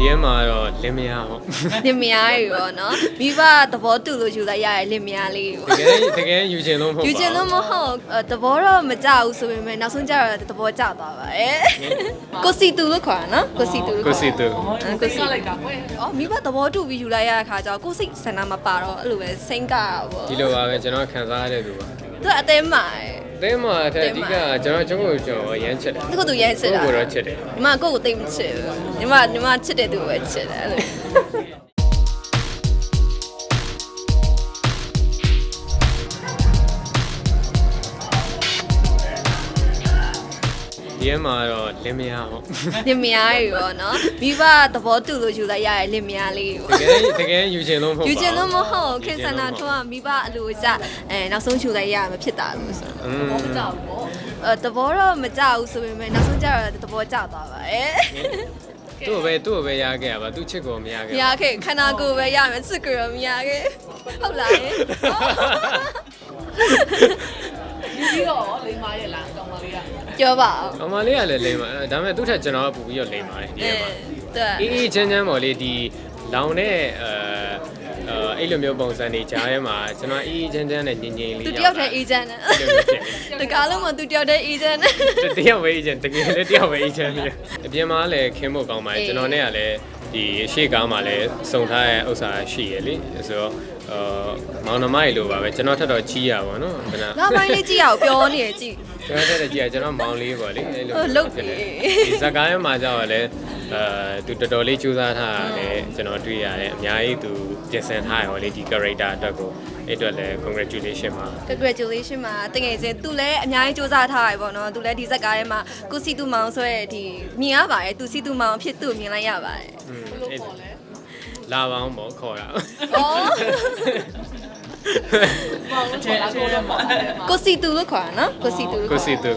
ဒီထဲမှာတော့လင်မယားပေါ့လင်မယားတွေရောနော်မိဘသဘောတူလို့ယူလိုက်ရတဲ့လင်မယားလေးတပေါ့ကယ်တကယ်ယူချင်လို့မဟုတ်ပါယူချင်လို့မဟုတ်အဲ့သဘောတော့မကြဘူးဆိုပေမဲ့နောက်ဆုံးကျတော့သဘောကျသွားပါတယ်ကိုစီတူလို့ခေါ်တာနော်ကိုစီတူလို့ကိုခေါ်စီတူအဲ့ကိုစီလိုက်တာကွအော်မိဘသဘောတူပြီးယူလိုက်ရတဲ့ခါကျတော့ကိုစိတ်ဆန္ဒမပါတော့အဲ့လိုပဲစိတ်ကပေါ့ ဒီလိုပါပဲကျွန်တော်ခံစားရတဲ့သူပါ သူကအသေးမှာအသင်းမှာအထက်အဓိကကျွန်တော်ကျွန်တော်ကိုကျွန်တော်ရမ်းချစ်တယ်သူကသူရဲချစ်တာ ကိုယ်တော့ချစ်တယ် ညီမကိုယ့်ကိုသိမချစ်ဘူးညီမညီမချစ်တဲ့သူပဲချစ်တယ်အဲ့လို ထဲမှာတော့လင်မယားပေါ့လင်မယားတွေရောနော်မိဘသဘောတူလို့ယူလိုက်ရတဲ့လင်မယားလေးတပေါ့ကယ်တကယ်ယူချင်လို့မဟုတ်ပါယူချင်လို့မဟုတ်ခင်ဆန္ဒထွန်းကမိဘအလိုကြအဲနောက်ဆုံးယူလိုက်ရမှာဖြစ်တာလို့ဆိုอืมအဲသဘောတော့မကြဘူးဆိုပေမဲ့နောက်ဆုံးကျတော့သဘောကျသွားပါတယ် သူ့ကိုပဲသူ့ကိုပဲရခဲ့ရပါသူ့ချစ်ကိုမရခဲ့မရခဲ့ခန္ဓာကိုယ်ပဲရမယ်စစ်ကြောမရခဲ့ဟုတ်လား ပြီးတော့လိမ္မာရဲ့လားကောင်းပါလေးကပြောပါဦးအမလေးကလည်းလိမ့်ပါဒါပေမဲ့သူ့ထက်ကျွန်တော်ကပူပြီးတော့လိမ့်ပါတယ်ဒီထဲမှာတဲ့အေးအေးချမ်းချမ်းပေါ့လေဒီလောင်တဲ့အဲအဲအဲ့လိုမျိုးပုံစံတွေကြားထဲမှာကျွန်တော်အေးအေးချမ်းချမ်းနဲ့ငြိမ်ငြိမ်လေးသူတယောက်တည်းအေဂျင့်နဲ့တကားလုံးမှာသူတယောက်တည်းအေဂျင့်နဲ့တယောက်ပဲအေးချမ်းတကယ်လည်းတယောက်ပဲအေးချမ်းပြီးအပြင်မှာလည်းခင်းဖို့ကောင်းပါတယ်ကျွန်တော်နဲ့ကလည်း ဒီရှေ့ကားမှာလည်းစုံထားတဲ့ဥစ္စာရှိရလေဆိုတော့အာမောင်နှမကြီးလိုပါပဲကျွန်တော်ထက်တော့ကြီးရပါတော့ဘယ်နာငါပိုင်းလေးကြည့်ရအောင်ပြောနေကြည့်ကျွန်တော်တက်တဲ့ကြီးကကျွန်တော်မောင်လေးပေါ့လေအဲ့လိုဟုတ်လုပ်ပြီဒီဇာတ်ကားထဲမှာကြောက်ရလဲအဲသူတော်တော်လေးကြိုးစားထားတယ်ကျွန်တော်တွေ့ရတယ်အများကြီးသူပြင်ဆင်ထားရဟောလေဒီ character အတွက်ကိုအဲ့အတွက်လည်း congratulation ပါ congratulation မှာတကယ်ချင်းသူလည်းအများကြီးစူးစမ်းထားရပေါ့နော်သူလည်းဒီဇက်ကားထဲမှာကိုစီတူမောင်ဆိုရဲဒီမြင်ရပါတယ်သူစီတူမောင်အဖြစ်သူ့ကိုမြင်လိုက်ရပါတယ် อืมအဲ့လာပါအောင်ပေါ့ခေါ်တာဩပေါင်းလို့ခေါ်လာကိုတော့ပေါ့ကိုစီတူလို့ခေါ်တာနော်ကိုစီတူလို့ကိုစီသူ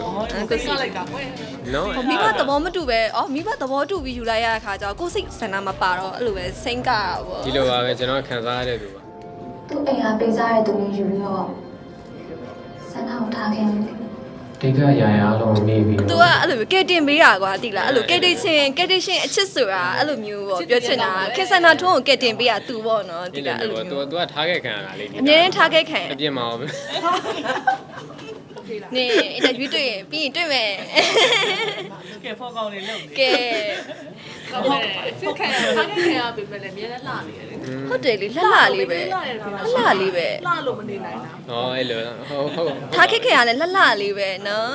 ကိုစီလိုက်တာကွယ်နော်ဟိုမိဘသဘောမတူပဲဩမိဘသဘောတူပြီးယူလိုက်ရတဲ့ခါကျတော့ကိုစိတ်ဆန္ဒမပါတော့အဲ့လိုပဲစိတ်ကပေါ့ဒီလိုပါပဲကျွန်တော်ခံစားရတဲ့သူပါသူ့အိမ်ကပေးစားတဲ့သူလေးယူပြီးတော့ဆန္ဒကိုထားခဲ့တယ်လေ တိတ်ကရာရာလုံးနေပြီသူကအဲ့လိုကဲတင်ပေးတာကွာတိလားအဲ့လိုကဲတင်ချင်းကဲတင်ချင်းအချစ်ဆိုတာအဲ့လိုမျိုးပေါ့ပြောချင်တာခင်ဆန္ဒထုံးကိုကဲတင်ပေးတာသူပေါ့နော်တိဒီလိုလားအဲ့လိုမျိုးမျိုးသူသူကထားခဲ့ခံရတာလေဒီအမြဲတမ်းထားခဲ့ခံအပြစ်မအော င်ပဲနေအင်တာဗျူးတွေ့ရင်ပြီးရင်တွေ့မယ်ကဲဖောကောင်းလေးလုပ်နေကဲဟုတ်တယ်စစ်ခံရထားခဲ့ရပြီပဲလေအများနဲ့လှနေတယ်လေဟုတ်တယ်လေလှလှလေးပဲလှလေးပဲလှလို့မနေနိုင်တာဟောအဲ့လိုဟုတ်ဟုတ်ထားခဲ့ခံရလဲလှလှလေးပဲနော်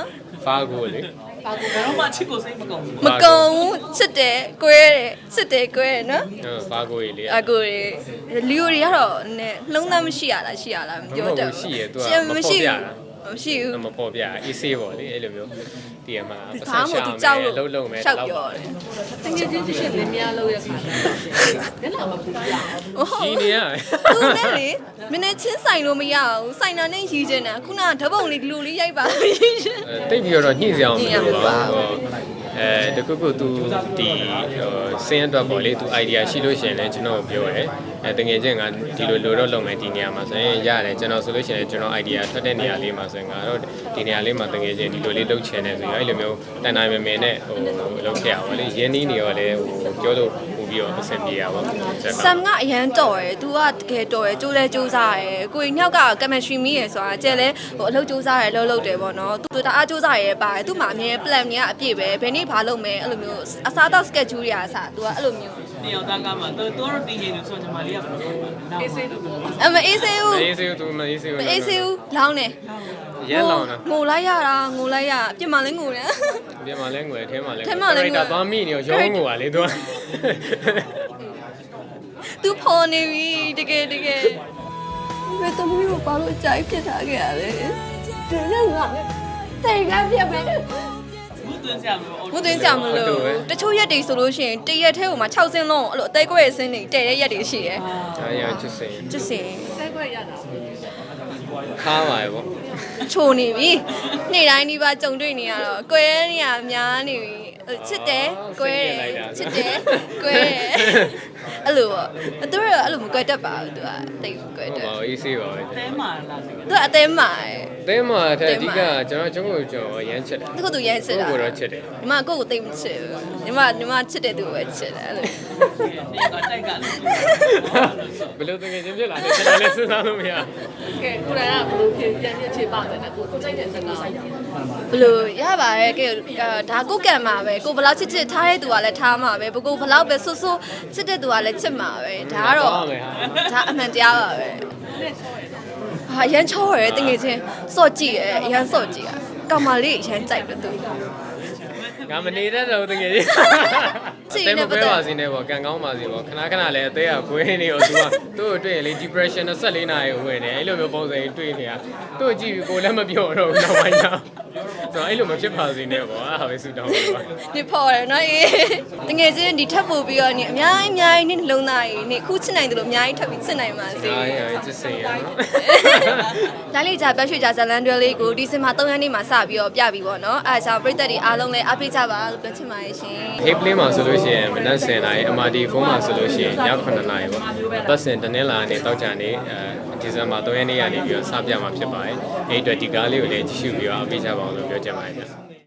ဖာကိုလေဘာကိုကတော့မှချစ်ကိုစိတ်မကုန်ဘူးမကုံဘူးချစ်တယ်ကွဲတယ်ချစ်တယ်ကွဲတယ်နော်ဟုတ်ဖာကိုကြီးလေအကိုရီလီယိုတွေကတော့နည်းနှလုံးသားမရှိရလားရှိရလားမပြောတတ်ရှိရသူကမရှိမဖော်ပြဘူးတာ မရှိဘူးမပေါ်ပြအေးဆေးပေါ့လေအဲ့လိုမျိုးတည်ရမှာဒီသားမို့သူကြောက်လို့လုံးလုံးပဲရှောက်ပြောတယ်တကယ်ချင်းချစ်ရှင်လင်းများလို့ရခါတယ်လက်လာမပူပြအောင်ဟုတ်ကြီးနေရသူနဲ့လေမင်းနဲ့ချင်းဆိုင်လို့မရဘူးဆိုင်တာနဲ့ရီးချင်တာခုနကဓပုံလေးဒီလိုလေးရိုက်ပါရီးချင်တိတ်ပြီးတော့ညှိစရာမညှိရလိုမှာပါပါဘူး အဲတခုခု तू ဒီစင်းအတွက်ပေါ့လေ तू idea ရှိလို့ရှိရင်လည်းကျွန်တော်ပြောရဲအဲတကယ်ချင်းကဒီလိုလိုတော့လုပ်မယ်ဒီနေရာမှာဆိုရင်ရတယ်ကျွန်တော်ဆိုလို့ရှိရင်ကျွန်တော် idea ထွက်တဲ့နေရာလေးမှာဆိုရင်ငါတော့ဒီနေရာလေးမှာတကယ်ချင်းဒီလိုလေးလုပ်ချင်တယ်ဆိုရင်အဲ့လိုမျိုးတန်တိုင်းမမင်းနဲ့ဟိုလုပ်ခဲ့ရပါလေရင်းနှီးနေရောလေဟိုပြောလို့ ပြီးတော့အဆင်ပြေရပါဘူးကျွန်တော်ဆမ်ကအရန်တော်တယ်သူကတကယ်တော်တယ်ကြိုးလဲကြိုးစားတယ်ကိုကြီးညောက်က chemistry မိရယ်ဆိုတာကျဲလဲဟိုအလုပ်ကြိုးစားရယ်လှုပ်လှုပ်တယ်ပေါ့နော်သူတအားကြိုးစားရယ်ပါတယ်သူ့မှာအမြဲ plan တွေကအပြည့်ပဲဘယ်နေ့ဘာလုပ်မယ်အဲ့လိုမျိုးအစားအသောက် schedule တွေအားစားသူကအဲ့လိုမျိုးနေအောင်သားကားမှာသူတို့တော့ပြီးရင်လို့ဆိုတော့ညီမလေးကဘယ်လိုလုပ်လဲအေးဆေးလို့အမအေးဆေးဦးအေးဆေးဦးသူမအေးဆေးဦးမအေးဆေးဦးလောင်းတယ်ရန်လောင်းတာငိုလိုက်ရတာငိုလိုက်ရအပြစ်မှလည်းငိုတယ် ပြင်မှာလဲငွေထဲမှာလဲထဲမှာလဲငွေတာသွားမိနေရောရုံးငိုပါလေ तू तू ဖော်နေပြီတကယ်တကယ်ဘယ်သမီးကိုဘာလို့အကြိုက်ဖြစ်ထားခဲ့ရလဲဒါနဲ့ငါတိတ်ကပြက်ပဲဘူးသွင်းစရာမလိုမသွင်းကြမလို့တချို့ရက်တွေဆိုလို့ရှိရင်တရက်ထဲဟိုမှာ6ဆင်းလုံးအဲ့လိုအသေးကွဲ့ဆင်းနေတဲတဲ့ရက်တွေရှိရဲအားရချစ်စင် ကျစ်စင် တိုက်ခွက်ရတာ ခါပါရေပေါ့ချိုနေပြီနေ့တိုင်းဒီပါကြုံတွေ့နေရတော့ကွဲနေရများနေပြီချစ်တယ်ကွဲတယ်ချစ်တယ်ကွဲတယ်အဲ့လိုပေါ့သူတို့ကအဲ့လိုမကွက်တတ်ပါဘူးသူကတိတ်မကွက်ဟုတ်တတ်ပါဘူးအေးဆေးပါပဲတဲမှာလားတကယ်သူကအသေးမာတယ်သဲမှာအထက်အဓိကကျွန်တော်ကျွန်တော်ကျွန်တော်ရမ်းချစ်တယ်သူကသူရမ်းချစ်တာကိုတော့ချစ်တယ်ညီမကိုယ့်ကိုတိတ်မချစ်ဘူးညီမညီမချစ်တဲ့သူကိုပဲချစ်တယ်အဲ့လိုနေကတိုက်ကလည်းဘယ်လိုတကယ်ချင်းဖြစ်လာလဲကျွန်တော်လည်းစဉ်းစားလို့မရ ကဲကိုရကဘယ်လိုဖြစ်ပြန်ပြချေပါတယ်နဲ့ကိုကိုကြိုက်တဲ့စကားဘယ်လိုရပါတယ်ကဲဒါကိုကံမှာပဲကိုဘယ်လောက်ချစ်ချစ်ထားတဲ့သူကလည်းထားမှာပဲဘကိုဘယ်လောက်ပဲဆူဆူချစ်တဲ့သူကလည်းချစ်မှာပဲဒါကတော့ဟုတ်မယ်ဟာဒါအမှန်တရားပါပဲဟာရမ်းချောရယ်တကယ်ချင်းစော့ကြည့်ရယ်ရမ်းစော့ကြည့်ရကောင်မလေးရမ်းကြိုက်တယ်သူ ငါမနေတတ်တော့တကယ်ကြီးကြည့်တဲနေမပတ်ပွဲသက်ပါစေနဲ့ပေါ့ကံကောင်းပါစေပေါ့ခဏခဏလည်းအသေးကကွေးနေရောသူကသူ့ကိုတွေ့ရင်လေ depression 24နာရီဝင်နေအဲ့လိုမျိုးပုံစံကြီးတွေ့နေတာသူ့ကိုကြည့်ပြီးကိုယ်လည်းမပြောတော့ဘူးနောက်ပိုင်းကျဆိုတော့အဲ့လိုမဖြစ်ပါစေနဲ့ပေါ့အားပဲဆူတောင်းပါဒီဖော်ရယ်နော်အေးတကယ်ချင်းဒီထပ်ပို့ပြီးတော့နေအများကြီးအများကြီးနေနှလုံးသားကြီးနေခုချစ်နိုင်တယ်လို့အများကြီးထပ်ပြီးချစ်နိုင်ပါစေအားရချစ်စင်ရနော်ဒါလေးကြပြောရွှေကြဇလန်တွဲလေးကိုဒီစင်မှာ3ရက်နေ့မှာစပြီးတော့ပြပြီးပေါ့နော်အဲဒါကြောင့်ပြည်သက်တွေအားလုံးလည်းအားပေးကြပါလို့ပြောချင်ပါတယ်ရှင် Hey play မှာဆိုလို့ရှိရင်မနက်10:00နာရီ MRT ဖုန်းမှာဆိုလို့ရှိရင်ည9:00နာရီပေါ့ပတ်စင်တနင်္လာနေ့တောက်ကြနေ့အဲဒီဇင်ဘာ3ရက်နေ့ကနေပြီးတော့စပြမှာဖြစ်ပါတယ်အဲ့ဒီအတွက်ဒီကားလေးကိုလည်းကြည့်ရှုပြီးတော့အားပေးကြပါအောင်လို့ပြောချင်ပါတယ်ဗျ